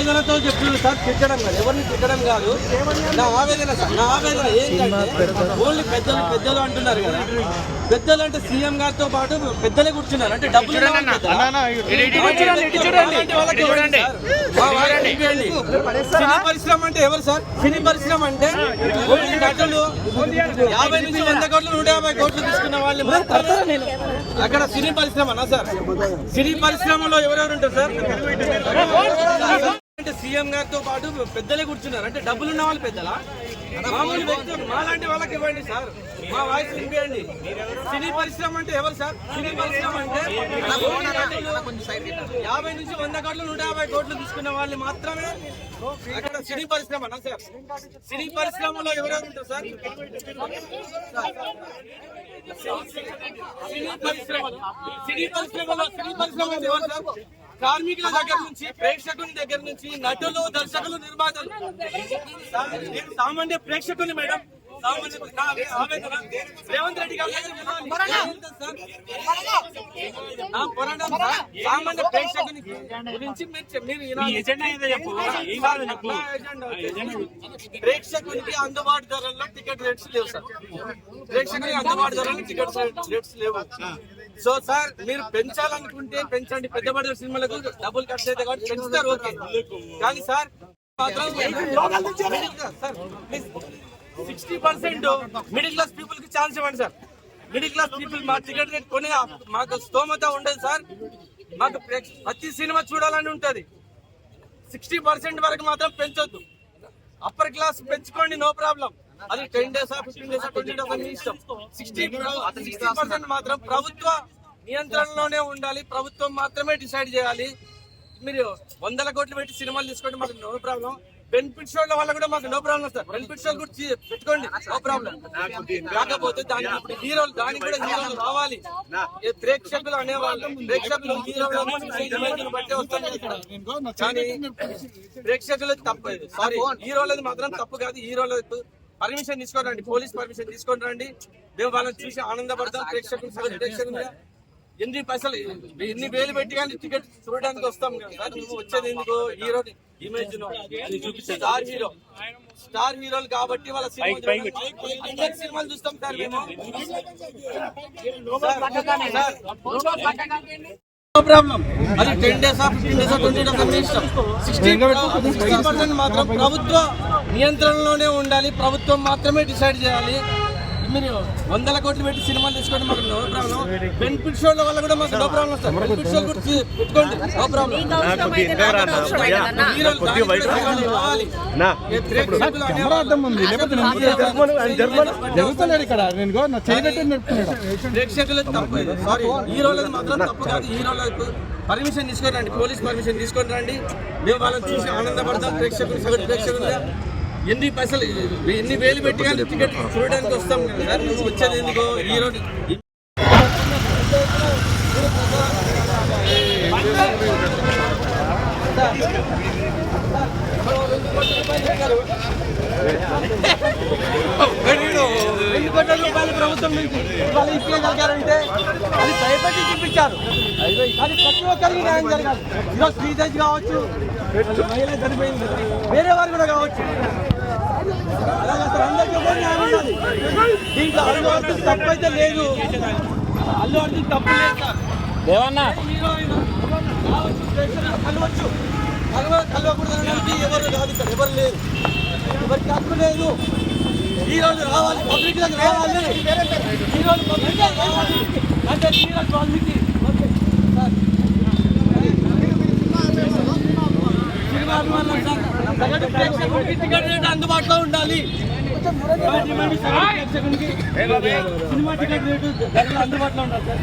తిట్టడం కాదు. ఎవరిని తిట్టడం కాదు. నా ఆవేదన సార్ నా ఆవేదన ఏంటంటే ఓన్లీ పెద్దలు పెద్దలు అంటున్నారు కదా. పెద్దలు అంటే సీఎం గారితో పాటు పెద్దలే కూర్చున్నారు. అంటే డబ్బులు సార్. సినీ పరిశ్రమ అంటే ఎవరు సార్? సినీ పరిశ్రమ అంటే నటులు యాభై నుంచి వంద కోట్లు నూట యాభై కోట్లు తీసుకున్న వాళ్ళు అక్కడ సినీ పరిశ్రమనా సార్? సినీ పరిశ్రమలో ఎవరెవరు ఉంటారు సార్? సీఎం గారితో పాటు పెద్దలే కూర్చున్నారు. అంటే డబ్బులు ఉన్న వాళ్ళు పెద్దలా? మామూలు వ్యక్తులు మాలాంటి వాళ్ళకి ఇవ్వండి సార్. మా వాయిస్ వినిపించండి సినీ పరిశ్రమ అంటే ఎవరు సార్? సినీ పరిశ్రమ అంటే యాభై నుంచి వంద కోట్లు నూట యాభై కోట్లు తీసుకున్న వాళ్ళు మాత్రమే అక్కడ సినీ పరిశ్రమ సార్. సినీ పరిశ్రమలో ఎవరెవరు ఉంటారు సార్? సినీ పరిశ్రమ సినీ పరిశ్రమలో సినీ పరిశ్రమ ఎవరు సార్? కార్మికుల దగ్గర నుంచి ప్రేక్షకుని దగ్గర నుంచి నటులు దర్శకులు నిర్మాతలు. నేను సామాన్య ప్రేక్షకుని మేడం. సామాన్య నా ఆవేదన. రేవంత్ రెడ్డి గారి. సామాన్య ప్రేక్షకుని గురించి ప్రేక్షకునికి అందుబాటు ధరల్లో టికెట్ రేట్స్ లేవు సార్. ప్రేక్షకునికి అందుబాటు ధరల్లో టికెట్ రేట్స్ లేవు. సో సార్ మీరు పెంచాలనుకుంటే పెంచండి. పెద్ద బడ్జెట్ సినిమాలకు డబ్బులు ఖర్చు అయితే కాబట్టి పెంచుతారు ఓకే. కానీ sir sixty percent middle class పీపుల్కి ఛాన్స్ ఇవ్వండి సార్. మిడిల్ క్లాస్ పీపుల్ మా టికెట్ రేట్ కొనే మాకు స్తోమత ఉండదు సార్. మాకు ప్రేక్ష- ప్రతి సినిమా చూడాలని ఉంటది. సిక్స్టీ పర్సెంట్ వరకు మాత్రం పెంచొద్దు. అప్పర్ క్లాస్ పెంచుకోండి నో ప్రాబ్లం. అది ten days fifteen days twenty days మీ ఇష్టం. సిక్స్టీ సిక్స్టీ పర్సెంట్ మాత్రం ప్రభుత్వ నియంత్రణలోనే ఉండాలి. ప్రభుత్వం మాత్రమే డిసైడ్ చేయాలి. మీరు వందల కోట్లు పెట్టి సినిమాలు తీసుకోండి మాకు నో ప్రాబ్లం బెనిఫిట్ షోల వల్ల కూడా మాకు నో ప్రాబ్లం సార్. బెనిఫిట్ షోలు కూడా పెట్టుకోండి. నో ప్రాబ్లం కాకపోతే దానికి ఇప్పుడు హీరోలు దానికి కూడా హీరోలు రావాలి. ఏ ప్రేక్షకులు అనేవాళ్ళు ప్రేక్షకులు హీరోలు బట్టి ఇక్కడ. కానీ ప్రేక్షకులు తప్పు సారీ హీరోలది మాత్రం తప్పు కాదు. హీరోలకు పర్మిషన్ తీసుకొని రండి పోలీస్ పర్మిషన్ తీసుకొని రండి మేము వాళ్ళని చూసి ఆనందపడతాం ప్రేక్షకులు ప్రేక్షకులుగా ఎన్ని పైసలు ఎన్ని వేలు పెట్టి కానీ టికెట్ చూడడానికి వస్తాం కదా నువ్వు వచ్చేది ఎందుకు hero image star hero star హీరోలు కాబట్టి వాళ్ళ సినిమా సినిమాలు చూస్తాం సార్ మేము నో ప్రాబ్లం అది ten days fifteen days twenty days ఇష్టం సిక్స్టీ పర్సెంట్ మాత్రం ప్రభుత్వ నియంత్రణలోనే ఉండాలి ప్రభుత్వం మాత్రమే డిసైడ్ చేయాలి. మీరు వందల కోట్లు పెట్టి సినిమాలు తీసుకోండి మాకు నో ప్రాబ్లం. బెనిఫిట్ షోల వల్ల కూడా మాకు నో ప్రాబ్లం సార్ బెనిఫిట్ షోలు కూడా పెట్టుకోండి నో ప్రాబ్లం. ఇక్కడ. నేను తప్పు సారీ హీరోలది మాత్రం తప్పు కాదు. హీరోలకు పర్మిషన్ తీసుకొని రండి. పోలీస్ పర్మిషన్ తీసుకొని రండి. మేము వాళ్ళని చూసి ఆనందపడతాం. ప్రేక్షకులు సగటు ప్రేక్షకులుగా. ఎన్ని పైసలు ఎన్ని వేలు పెట్టి కానీ టికెట్ చూడడానికి వస్తాం సార్. నువ్వు వచ్చేది ఎందుకు? హీరో రెండు కోట్ల రూపాయలు ప్రభుత్వం నుంచి వాళ్ళు ఇప్పించగలిగారంటే అది భయపెట్టి చూపించారు. కానీ ప్రతి ఒక్కరికి న్యాయం జరగాలి. ఈరోజు శ్రీదేజ్ కావచ్చు మహిళ చనిపోయింది. వేరే వారు కూడా కావచ్చు. అలాగే అసలు అందరికీ కూడా న్యాయం ఉండాలి. దీంట్లో అల్లు అర్జున్ తప్పు అయితే లేదు. అల్లు అర్జున్ తప్పు లేదు దేవన్నా. కలవచ్చు. కలవ కలవకూడదనడానికి ఎవరు కాదు ఇక్కడ ఎవరు లేదు ఎవరికి హక్కు లేదు. హీరోలు రావాలి పబ్లిక్ దగ్గర రావాలి హీరోలు పబ్లిక్ రావాలి. అంటే హీరో పబ్లిక్ అందుబాటులో ఉండాలి. సినిమా టికెట్ రేటు అందుబాటులో ఉండాలి సార్.